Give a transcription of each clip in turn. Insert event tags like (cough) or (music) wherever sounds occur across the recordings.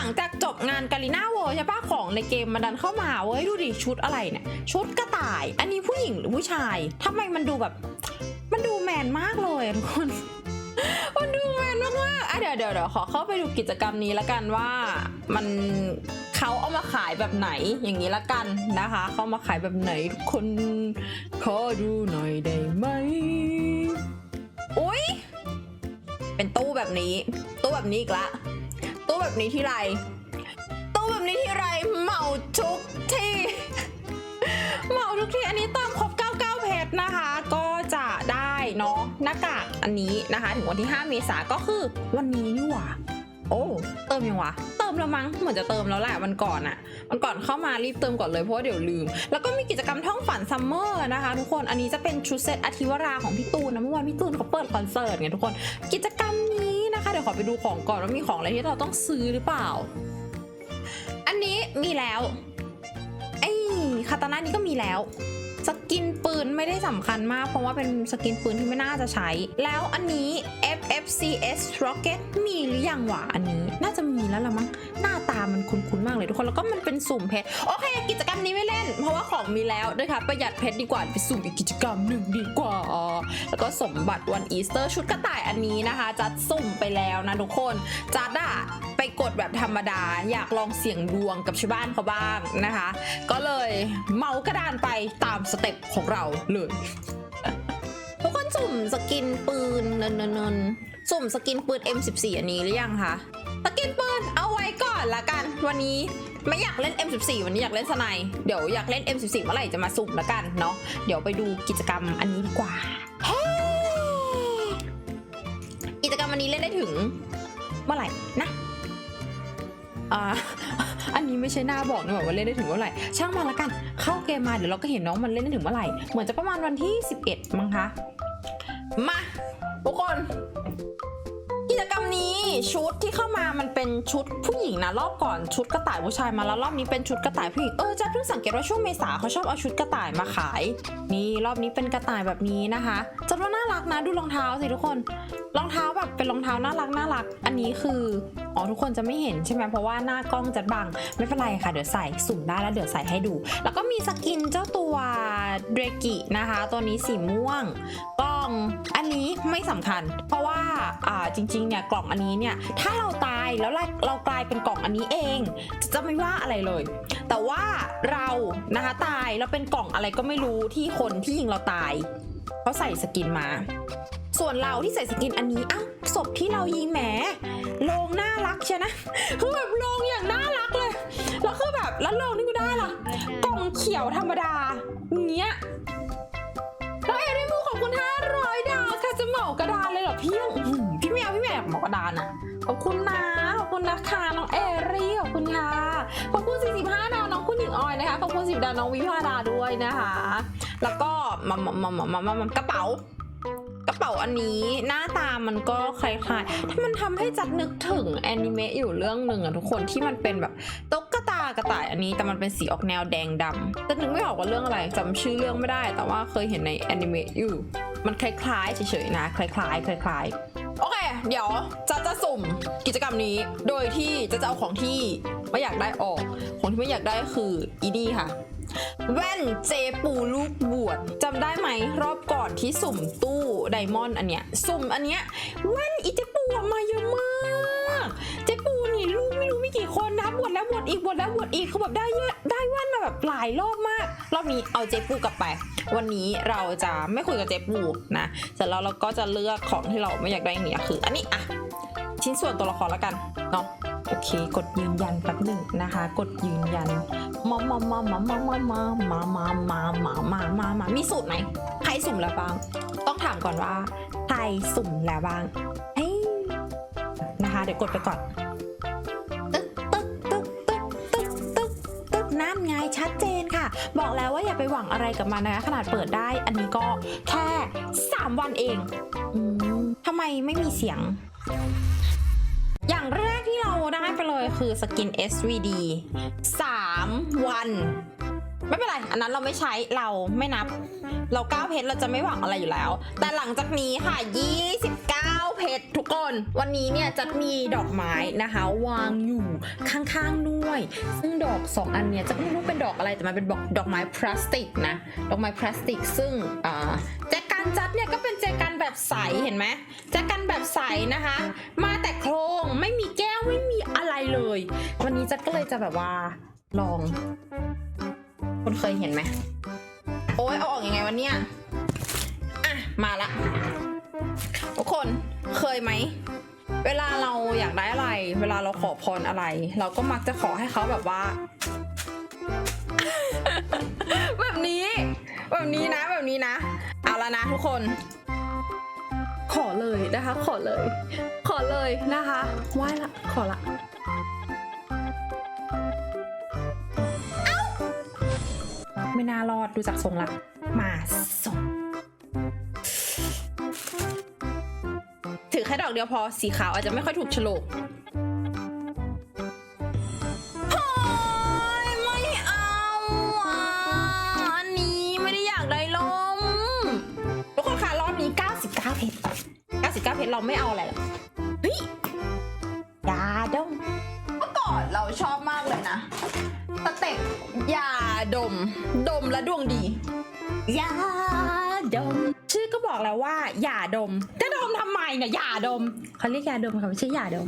หลังจากจบงานกาลิน่าโวใช่ปะของในเกมมันดันเข้ามาเว้ยดูดิชุดอะไรเนี่ย ชุดกระต่าย อันนี้ผู้หญิงหรือผู้ชายทำไมมันดูแบบ มันดูแมนมากเลยทุกคน มันดูแมนมากๆอะเดี๋ยวเดี๋ยวเดี๋ยวขอเข้าไปดูกิจกรรมนี้ละกันว่ามันเขาเอามาขายแบบไหนอย่างนี้ละกันนะคะเขามาขายแบบไหนทุกคนขอดูหน่อยได้ไหมอุ๊ยเป็นตู้แบบนี้ ตู้แบบนี้อีกละ แบบนี้ที่ไรตู้แบบนี้ที่ไรเหมาทุกที่เหมาทุกที่อันนี้เติมครบ99 เพชรนะคะ ก็จะได้เนาะหน้ากากอันนี้นะคะ ถึงวันที่ 5 เมษาก็คือวันนี้นี่หว่าโอ้เติมยังวะเติมแล้วมั้งเหมือนจะเติมแล้วแหละวันก่อนอะวันก่อนเข้ามารีบเติมก่อนเลยเพราะว่าเดี๋ยวลืม แล้วก็มีกิจกรรมท่องฝันซัมเมอร์นะคะทุกคนอันนี้จะเป็นชุดเซตอธิวราของพี่ตูนนะเมื่อวานพี่ตูนเขาเปิดคอนเสิร์ตไงทุกคน กิจกรรม นะคะเดี๋ยวขอไปดูของก่อนว่ามีของอะไรที่เราต้องซื้อหรือเปล่า อันนี้มีแล้วไอ้คาตานะนี้ก็มีแล้ว สกินปืนไม่ได้สำคัญมาก เพราะว่าเป็นสกินปืนที่ไม่น่าจะใช้ แล้วอันนี้ FFCS Rocket มีหรือยังวะอันนี้ น่าจะมีแล้วละมั้งหน้าตามันคุ้นๆมากเลยทุกคนแล้วก็มันเป็นสุ่มเพชรโอเค กิจกรรมนี้ไม่เล่น เพราะว่าของมีแล้วนะคะประหยัดเพชรดีกว่าไปสุ่มอีกกิจกรรมหนึ่งดีกว่า แล้วก็สมบัติวันอีสเตอร์ชุดกระต่ายอันนี้นะคะจัดสุ่มไปแล้วนะทุกคนจัดอะไปกดแบบธรรมดา อยากลองเสี่ยงดวงกับชาวบ้านเขาบ้างนะคะ ก็เลยเมากระดานไปตามสเต็ปของเราเลยทุกคนสุ่มสกินปืนเนินเนินสุ่มสกินปืน M14 อันนี้หรือยังคะสกินปืนเอาไว้ก่อนละกัน วันนี้ไม่อยากเล่น M14 วันนี้อยากเล่นสไนเดี๋ยวอยากเล่น M14 เมื่อไหร่จะมาสุ่มละกันเนาะเดี๋ยวไปดูกิจกรรมอันนี้ดีกว่าเฮ้กิจกรรมอันนี้เล่นได้ถึงเมื่อไหร่นะอ่า นี้ไม่ใช่หน้าบอกนะว่าเล่นได้ถึงเมื่อไหร่ ช่างมาละกัน เข้าเกมมาเดี๋ยวเราก็เห็นน้องมันเล่นได้ถึงเมื่อไหร่ เหมือนจะประมาณวันที่ 11 มั้งคะ มาทุกคน นี้ชุดที่เข้ามามันเป็นชุดผู้หญิงนะรอบก่อนชุดกระต่ายผู้ชายมาแล้วรอบนี้เป็นชุดกระต่ายผู้หญิงเออจะเพิ่งสังเกตว่าช่วงเมษาเขาชอบเอาชุดกระต่ายมาขาย นี่รอบนี้เป็นกระต่ายแบบนี้นะคะจัดว่าน่ารักนะดูรองเท้าสิทุกคนรองเท้าแบบเป็นรองเท้าน่ารักน่ารัก อันนี้คืออ๋อทุกคนจะไม่เห็นใช่ไหมเพราะว่าหน้ากล้องจัดบังไม่เป็นไรค่ะเดี๋ยวใส่สุ่มได้แล้วเดี๋ยวใส่ให้ดู แล้วก็มีสกินเจ้าตัวเดรกินะคะ ตัวนี้สีม่วงกล่ องอันนี้ไม่สำคัญ เพราะว่าอ่าจริงๆเนี่ยกล่องอันนี้เนี่ยถ้าเราตายแล้วเราเรากลายเป็นกล่องอันนี้เอง จะไม่ว่าอะไรเลย แต่ว่าเรานะคะตายแล้วเป็นกล่องอะไรก็ไม่รู้ที่คนที่ยิงเราตายเขาใส่สกินมา ส่วนเราที่ใส่สกินอันนี้อ้าวศพที่เรายิงแหมโลงน่ารักใช่นะคือแบบโลงอย่างน่ารักเลย แล้วคือแบบแล้วโลงนี่ก็ได้ล่ะกล่องเขียวธรรมดาอย่างเงี้ย คุณนะคะน้องเอรี่ขอบคุณค่ะขอบคุณ 45 ดาวน้องคุณหญิงออยนะคะขอบคุณ 10 ดาวน้องวิภาดาด้วยนะคะ แล้วก็มามามามามามากระเป๋ากระเป๋าอันนี้หน้าตามันก็คล้ายๆ ถ้ามันทำให้จัดนึกถึงแอนิเมะอยู่เรื่องหนึ่งอะทุกคนที่มันเป็นแบบตุ๊กตากระต่ายอันนี้แต่มันเป็นสีออกแนวแดงดำแต่นึกไม่ออกว่าเรื่องอะไรจำชื่อเรื่องไม่ได้ แต่ว่าเคยเห็นในแอนิเมะอยู่ มันคล้ายๆเฉยๆนะ คล้ายๆคล้ายๆ เดี๋ยวจะจะสุ่มกิจกรรมนี้ โดยที่จะจะเอาของที่ไม่อยากได้ออก ของที่ไม่อยากได้คืออีนี่ค่ะ แว่นเจปูลูกบวชจำได้ไหมรอบก่อนที่สุ่มตู้ไดมอนด์อันเนี้ย สุ่มอันเนี้ยแว่นอีเจปูอะมาเยอะมาก เจปู ลูกไม่รู้มีกี่คนนะบวชแล้วบวชอีกบวชแล้วบวชอีกคือแบบได้เยอะได้ว่นมาแบบหลายรอบมาก รอบนี้เอาเจปูกลับไป วันนี้เราจะไม่คุยกับเจปูนะเสร็จแล้วเราก็จะเลือกของที่เราไม่อยากได้อย่างเงี้ยคือ อันนี้อะชิ้นส่วนตัวละครแล้วกันเนาะโอเค กดยืนยันแป๊บหนึ่งนะคะ กดยืนยันมามามามามามามามามามามามามามามีสูตรไหมใครสุ่มแล้วบ้าง ต้องถามก่อนว่าใครสุ่มแล้วบ้างเอ้ยนะคะ เดี๋ยวกดไปก่อน ไงชัดเจนค่ะ บอกแล้วว่าอย่าไปหวังอะไรกับมันนะคะขนาดเปิดได้ อันนี้ก็แค่ 3 วันเองอืมทำไมไม่มีเสียง อย่างแรกที่เราได้ไปเลยคือสกิน SVD 3 วัน ไม่เป็นไร อันนั้นเราไม่ใช้เราไม่นับ เราเก้าเพชรเราจะไม่หวังอะไรอยู่แล้ว แต่หลังจากนี้ค่ะ 29 เพชรทุกคนวันนี้เนี่ยจะมีดอกไม้นะคะ วางอยู่ข้างๆด้วย ซึ่งดอก 2 อันเนี่ยจะไม่รู้เป็นดอกอะไรแต่มันเป็นดอกดอกไม้พลาสติกนะดอกไม้พลาสติก ซึ่งอ่าแจกันจัดเนี่ยก็เป็นแจกันแบบใสเห็นไหมแจกันแบบใสนะคะ มาแต่โครงไม่มีแก้วไม่มีอะไรเลย วันนี้จัดก็เลยจะแบบว่าลอง คุณเคยเห็นไหม โอ้ยเอาออกยังไงวันเนี้ยอะ มาละ ทุกคนเคยไหม เวลาเราอยากได้อะไร เวลาเราขอพรอะไร เราก็มักจะขอให้เขาแบบว่า แบบนี้ แบบนี้นะ แบบนี้นะ เอาละนะทุกคน ขอเลยนะคะ ขอเลย ขอเลยนะคะไหว้ละ ขอละ ไม่น่ารอดดูจากทรงละมาส่งถือแค่ดอกเดียวพอสีขาวอาจจะไม่ค่อยถูกฉลกเฮ้ยไม่เอาอันนี้ไม่ได้อยากได้ลมทุกคนคะรอบนี้99เพชร99 เพชรเราไม่เอาอะไรหรอกเฮ้ยยาดมเมื่อก่อนเราชอบมากเลยนะ สเต็ปยาดม ดมและดวงดียาดม ชื่อก็บอกแล้วว่ายาดม จะดมทำไมเนี่ยยาดมเขาเรียกยาดมค่ะไม่ใช่ยาดม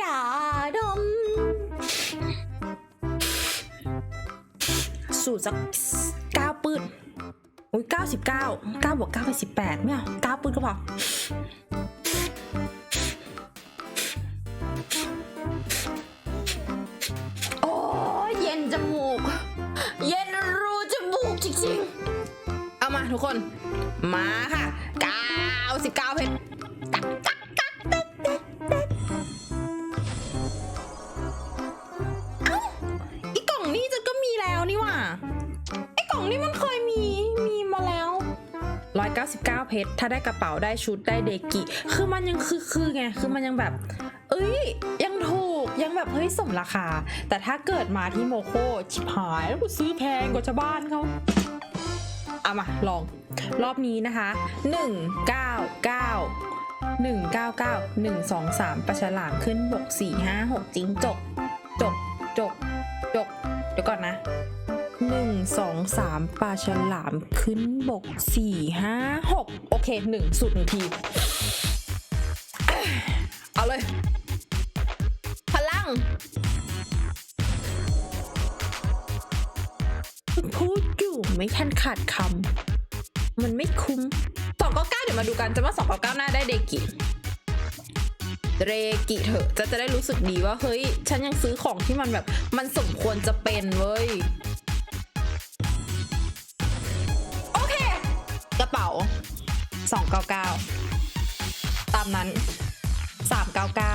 ยาดม สูตรสักเก้าปืนอุ้ยเก้าสิบเก้าเก้าบวกเก้าเป็นสิบแปดไม่เอาเก้าปืนก็พอ ทุกคน มาค่ะ99เพชรตักตักตักตักตักเอ้าอีกล่องนี้จะก็มีแล้วนี่หว่าไอกล่องนี้มันเคยมีมีมาแล้ว 199 เพชรถ้าได้กระเป๋าได้ชุดได้เดกิ คือมันยังคือคือไงคือมันยังแบบ เอ้ยยังถูกยังแบบเฮ้ยสมราคา แต่ถ้าเกิดมาที่โมโคชิบหายแล้วกูซื้อแพงกว่าชาวบ้านเขา เอามาลองรอบนี้นะคะ199 199 123ปลาฉลามขึ้นบก456จิ้งจกจกจกจกเดี๋ยวก่อนนะหนึ่งสองสามปลาฉลามขึ้นบกสี่ห้าหกโอเคหนึ่งสุดหนึ่งที เอาเลย พลัง ดอยู่ไม่ทันขาดคำมันไม่คุ้มสองเก้าเก้าเดี๋ยวมาดูกันจะว่าสองเก้าเก้าหน้าได้เดกิเรกิเถอะจะจะได้รู้สึกดีว่าเฮ้ย ฉันยังซื้อของที่มันแบบ มันสมควรจะเป็นเว้ย โอเค กระเป๋า 299 ตามนั้น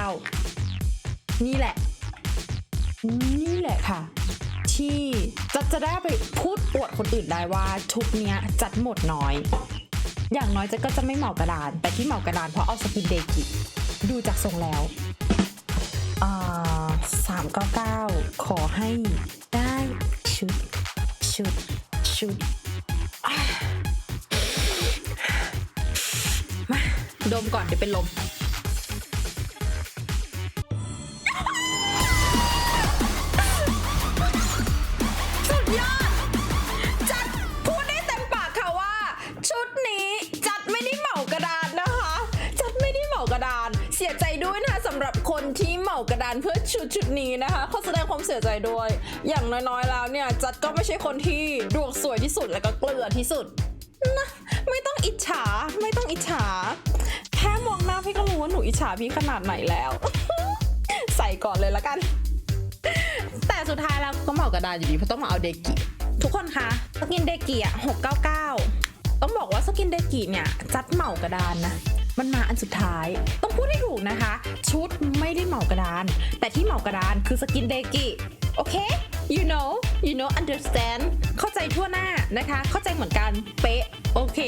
399 นี่แหละ นี่แหละค่ะ ที่จะจะได้ไปพูดอวดคนอื่นได้ว่าชุดเนี้ยจัดหมดน้อย อย่างน้อยจะก็จะไม่เหมากระดาน แต่ที่เหมากระดานเพราะเอาสกินเดกิดูจากทรงแล้วสามเก้าเก้าขอให้ได้ชุด ชุด ชุดมาดมก่อนเดี๋ยวเป็นลม ชุดชุดนี้นะคะขอแสดงความเสียใจด้วย อย่างน้อยๆแล้วเนี่ย จัดก็ไม่ใช่คนที่ดวงสวยที่สุดและก็เกลือที่สุดนะไม่ต้องอิจฉาไม่ต้องอิจฉา แค่มองหน้าพี่ก็รู้ว่าหนูอิจฉาพี่ขนาดไหนแล้ว ใส่ก่อนเลยละกัน แต่สุดท้ายแล้วก็เหมากระดานอยู่ดีเพราะต้องมาเอาเดกิ ทุกคนคะสกินเดกิอะ699ต้องบอกว่าสกินเดกิเนี่ย จัดเหมากระดานนะ มันมาอันสุดท้าย ต้องพูดให้ถูกนะคะ ชุดไม่ได้เหมากระดาน แต่ที่เหมากระดานคือสกินเดกิ โอเค you know you know understand เข้าใจทั่วหน้านะคะ เข้าใจเหมือนกัน เป๊ะ โอเค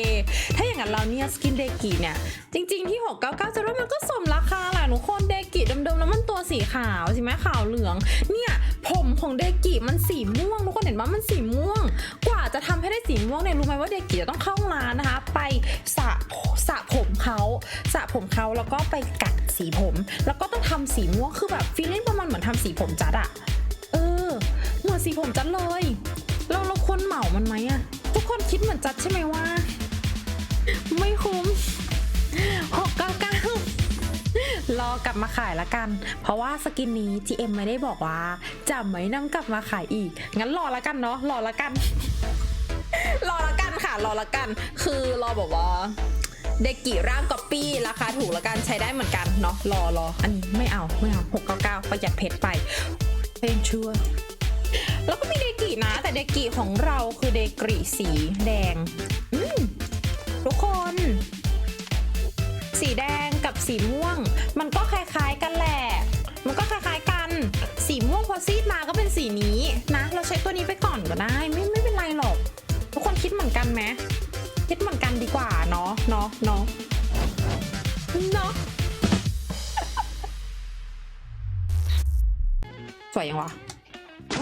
ถ้าอย่างนั้นเราเนี่ยสกินเดกิเนี่ย จริง ๆ ที่ 699จะว่ามันก็สมราคาแหละทุกคนเดกิเดิมๆแล้วมันตัวสีขาวใช่ไหมขาวเหลือง เนี่ย ผมของเดกิมันสีม่วงทุกคนเห็นว่ามันสีม่วง กว่าจะทำให้ได้สีม่วงเนี่ยรู้ไหมว่าเดกิจะต้องเข้าร้านนะคะ ไปสระสระผมเขาสระผมเขาแล้วก็ไปกัดสีผม แล้วก็ต้องทำสีม่วงคือแบบฟีลลิ่งประมาณเหมือนทำสีผมจัดอะ เหมือนสีผมจัดเลย เราเราควรเหมามันไหมอะทุกคนคิดเหมือนจัดใช่ไหมว่า ไม่คุ้มหกเก้าเก้ารอกลับมาขายละกัน เพราะว่าสกินนี้ GM ไม่ได้บอกว่าจะไม่นำกลับมาขายอีก งั้นรอละกันเนาะรอละกัน รอละกันค่ะรอละกัน คือรอบอกว่าเด็กกี่ร่างก๊อปปี้ราคาถูกละกันใช้ได้เหมือนกันเนาะรอรออันนี้ไม่เอาไม่เอา699ประหยัดเพชรไปเป็นชัวร์ แล้วก็มีเดกินะ แต่เดกิของเราคือเดกิสีแดง อืมทุกคน สีแดงกับสีม่วง มันก็คล้าย ๆ กันแหละ มันก็คล้ายๆกัน สีม่วงพอซีดมาก็เป็นสีนี้นะ เราใช้ตัวนี้ไปก่อนก็ได้ ไม่ไม่เป็นไรหรอก ทุกคนคิดเหมือนกันไหมคิดเหมือนกันดีกว่าเนาะเนาะเนาะเนาะสวยยังวะ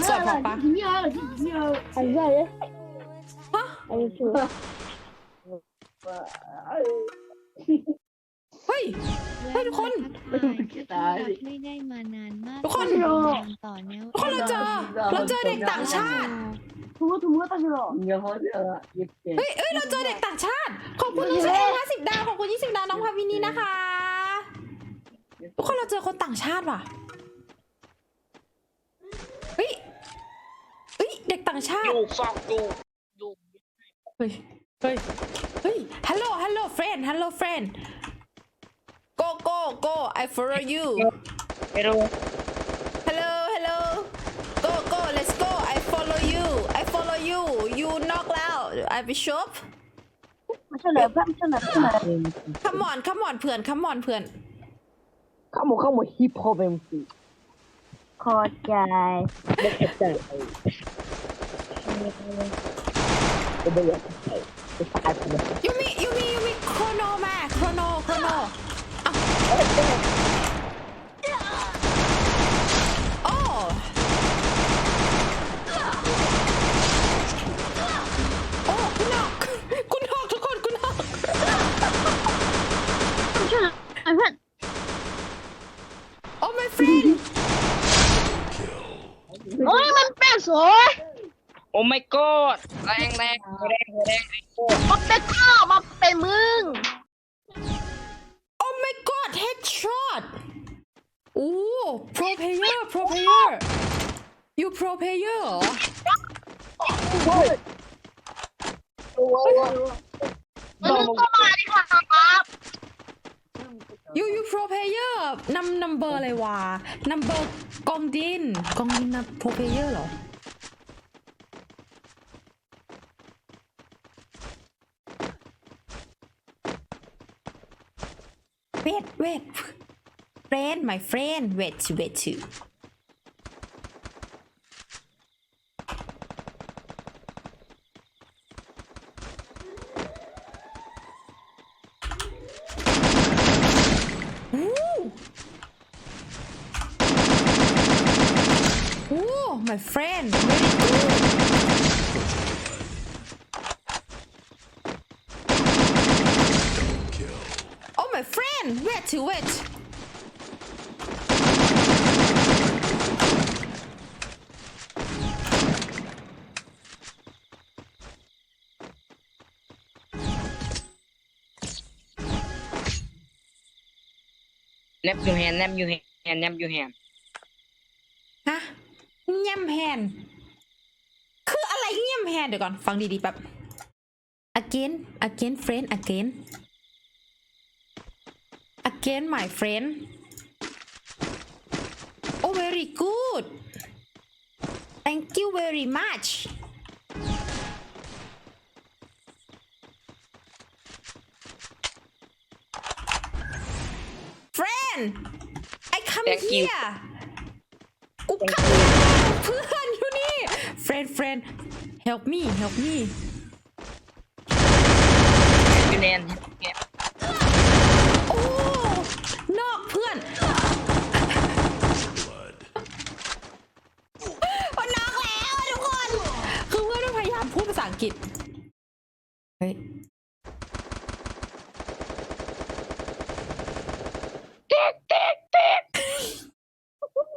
What's up, Papa? Give me out. Give me out. I'm sorry. Huh? I'm sorry. เฮ้ย เฮ้ยทุกคน ไม่ได้มานานมากทุกคน ต่อเนื่องทุกคนเราเจอ เราเจอเด็กต่างชาติ 두고 두고 따지 러. 영어 죠. 이렇 게. เฮ้ยเอ้ย เราเจอเด็กต่างชาติ ขอบคุณยี่สิบเอ็ดห้าสิบดาว ขอบคุณยี่สิบดาวน้องพาวินีนะคะ ทุกคนเราเจอคนต่างชาติว่ะ เฮ้ย เด็กต่างชาติ อยู่ฟอกดูดูเฮ้ย เฮ้ย เฮ้ย ฮัลโหล ฮัลโหล เฟรนฮัลโหล เฟรน go go go I follow you เอโร hello hello go go let's go I follow you I follow you you knock out I be shop เฉลยเพื่อนเฉลยเฉลย come on come on เพื่อน come on เพื่อน Come on, come on, hip hop MC. ขอใจ Look at that. ก็ไม่อยากใส่จะตายไปเลยยูมิยูมิยูมิโครโนมาโครโนโครโน รงแรงแรงแรงไอ้โก้มันเป็นข้าวมาเป็นมึง Oh my god headshot โอ้ pro player pro player you pro player เหรอมึงก็มาดิครับ you you pro player นำ number อะไรวะ number กองดิน กองดินนะ pro player เหรอ wait wait. Friend my friend. Wait wait to wait. Nap your hand nap your hand nap your hand ฮะเงียมแฮน คืออะไรเงียมแฮน เดี๋ยวก่อน ฟังดีๆแป๊บ again again friend again again my friend oh very good thank you very much friend I come Thank you. here กูขับเพื่อนอยู่นี่ (laughs) friend friend help me help me you hand โอ้ กิจเฮ้ยเด็กด็กด็ก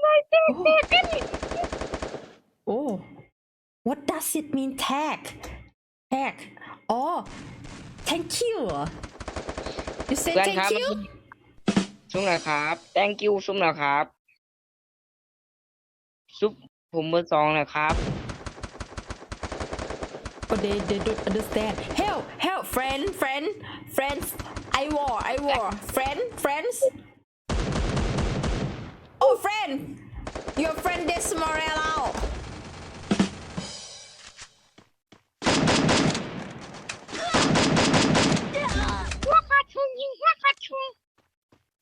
นายด็กเด็กโอ้ what does it mean tag tag อ๋อ thank you you say thank you ซุปหน่อยครับ thank you ซุปหน่อยครับ ซุปผมเบอร์สองนะครับ they, they don't understand. Help, help, friend, friend, friends. I war, I war. Friend, friends. Oh, friend. Your friend Desmorello.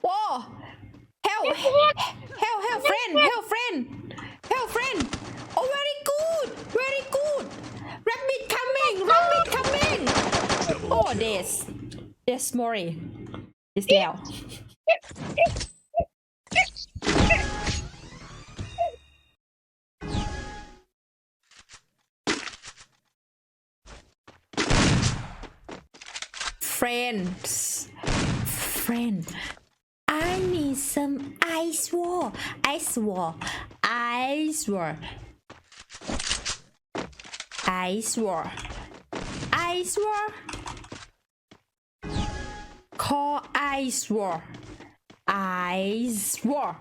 Whoa. Help, help, help, friend, help, friend. Help, friend. Oh, very good. Rabbit coming, rabbit coming. Oh, this, this Mori. This there. Friends, friend. I need some ice wall, ice wall, ice wall, ice wall, ice wall. Call ice wall, ice wall.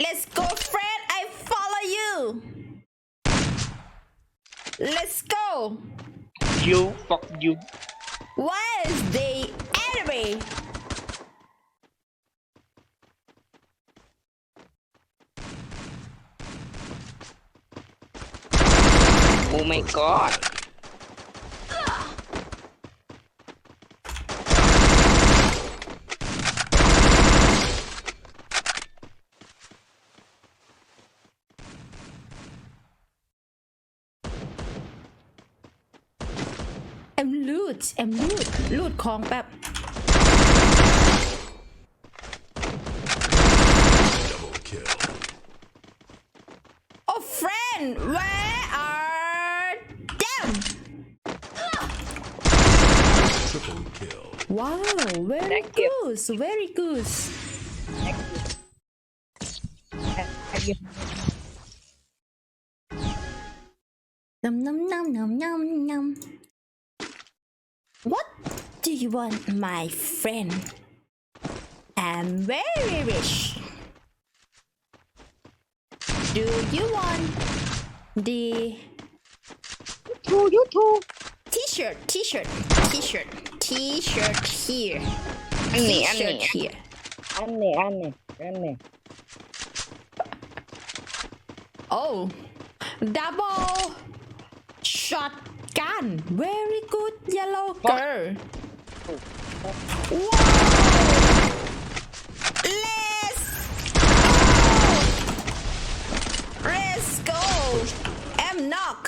Let's go, friend. I follow you. Let's go. you fuck you What is the enemy? oh my god I'm loot I'm loot ลูดของแบบ Oh friend where Wow, very Thank good, you. very good. Thank you. Thank you. nom nom. What do you want, my friend? I'm very rich. Do you want the? You too. You too. T-shirt. T-shirt. T-shirt. T-shirt here. อันนี้อัน T-shirt นี้ here. อันนี้อันนี้อันนี้ Oh, double shotgun. Very good, yellow girl. Wow. Let's go. Let's go. M knock.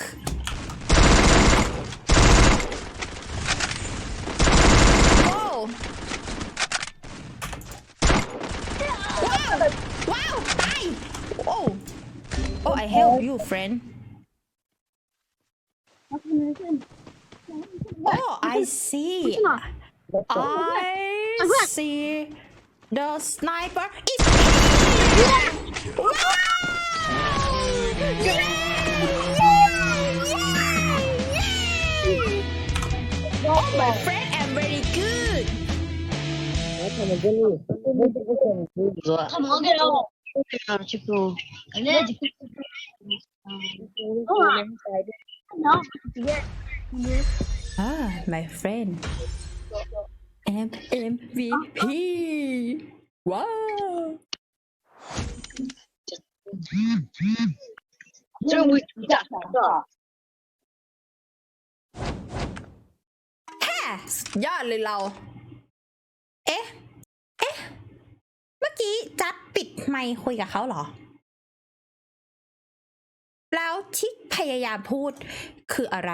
Oh, I help you, friend. Oh, I see. I see. The sniper is. Wow! Yay! Yay! Yay! Oh, my friend, I'm very good. Come on, get out. Tipo, olha, tipo, ก็รีบไม่ใช่ก็ส่งดูด้วยทำไงเราชิโก้อันนี้จิโก้เนาะเยอะเยอะ Ah, my friend. MVP. Wow. ซึ่งวิจักก็แฮ่สุดยอดเลยเรา เอ๊ะ เอ๊ะ เมื่อกี้จัดปิดไมค์คุยกับเขาเหรอ แล้วที่พยายามพูดคืออะไร